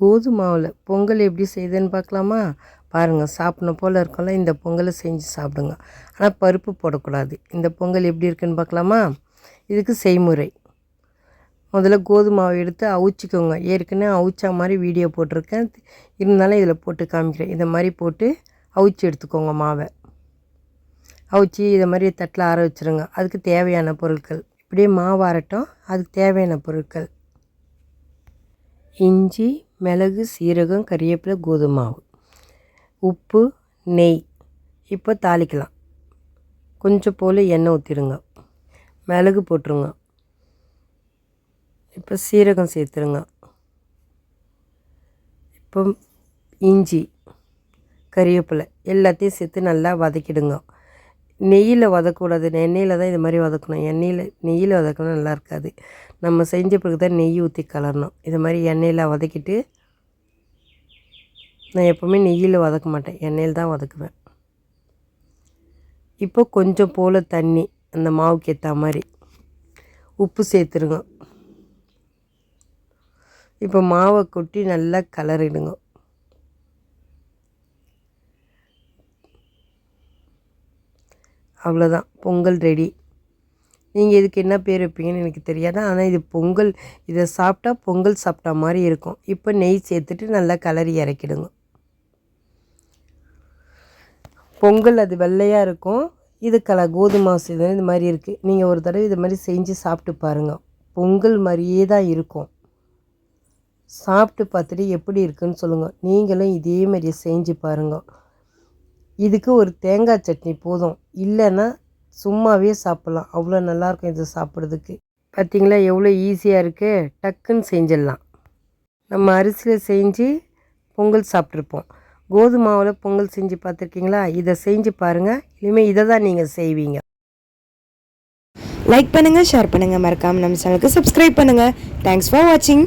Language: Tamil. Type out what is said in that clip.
கோதுமாவில் பொங்கல் எப்படி செய்யுதுன்னு பார்க்கலாமா? பாருங்கள் சாப்பிடணும் போல் இருக்கும்ல இந்த பொங்கலை செஞ்சு சாப்பிடுங்க. ஆனால் பருப்பு போடக்கூடாது. இந்த பொங்கல் எப்படி இருக்குன்னு பார்க்கலாமா? இதுக்கு செய்முறை. முதல்ல கோதுமாவை எடுத்து அவிச்சிக்கோங்க. ஏற்கனவே அவிச்சா மாதிரி வீடியோ போட்டிருக்கேன். இருந்தாலும் இதில் போட்டு காமிக்கிறேன். இதை மாதிரி போட்டு அவிச்சு எடுத்துக்கோங்க மாவை. அவிச்சு இதை மாதிரி தட்டில் ஆற வச்சுருங்க. அதுக்கு தேவையான பொருட்கள். இப்படியே மாவு ஆறட்டும். அதுக்கு தேவையான பொருட்கள். இஞ்சி மிளகு சீரகம் கறிவேப்பிலை கோதுமை மாவு உப்பு நெய். இப்போ தாளிக்கலாம். கொஞ்சம் போல் எண்ணெய் ஊற்றிடுங்க மிளகு போட்டுருங்க. இப்போ சீரகம் சேர்த்துருங்க. இப்போ இஞ்சி கறிவேப்பிலை எல்லாத்தையும் சேர்த்து நல்லா வதக்கிடுங்க. நெய்யில் வதக்கக்கூடாது. எண்ணெயில் தான் இது மாதிரி வதக்கணும். எண்ணெயில் நெய்யில் வதக்கணும் நல்லா இருக்காது. நம்ம செஞ்ச பிறகு தான் நெய் ஊற்றி கலரணும். இது மாதிரி எண்ணெயில் வதக்கிட்டு நான் எப்போவுமே நெய்யில் வதக்க மாட்டேன். எண்ணெயில் தான் வதக்குவேன். இப்போ கொஞ்சம் போல் தண்ணி அந்த மாவுக்கு ஏற்ற மாதிரி. உப்பு சேர்த்துருங்க. இப்போ மாவை கொட்டி நல்லா கலரிடுங்க. அவ்வளோதான் பொங்கல் ரெடி நீங்கள் இதுக்கு என்ன பேர் வைப்பீங்கன்னு எனக்கு தெரியாது. ஆனால் இது பொங்கல் இதை சாப்பிட்டா பொங்கல் சாப்பிட்டா மாதிரி இருக்கும். இப்போ நெய் சேர்த்துட்டு நல்லா கலரி இறக்கிடுங்க. பொங்கல் அது வெள்ளையாக இருக்கும். இது கல கோதுமை இது இந்த மாதிரி இருக்குது நீங்கள் ஒரு தடவை இது மாதிரி செஞ்சு சாப்பிட்டு பாருங்கள் பொங்கல் மாதிரியே தான் இருக்கும். சாப்பிட்டு பார்த்துட்டு எப்படி இருக்குன்னு சொல்லுங்கள் நீங்களும் இதே மாதிரியே செஞ்சு பாருங்கள் இதுக்கு ஒரு தேங்காய் சட்னி போதும். இல்லைன்னா சும்மாவே சாப்பிட்லாம். அவ்வளோ நல்லாயிருக்கும் இது சாப்பிட்றதுக்கு. பார்த்தீங்களா? எவ்வளோ ஈஸியாக இருக்குது டக்குன்னு செஞ்சிடலாம். நம்ம அரிசியில் செஞ்சு பொங்கல் சாப்பிட்ருப்போம். கோதுமாவில் பொங்கல் செஞ்சு பார்த்துருக்கீங்களா? இதை செஞ்சு பாருங்கள் இனிமேல் இதை தான் நீங்கள் செய்வீங்க. லைக் பண்ணுங்கள் ஷேர் பண்ணுங்கள் மறக்காமல் நம்ம சேனலுக்கு சப்ஸ்கிரைப் பண்ணுங்கள் தேங்க்ஸ் ஃபார் வாட்சிங்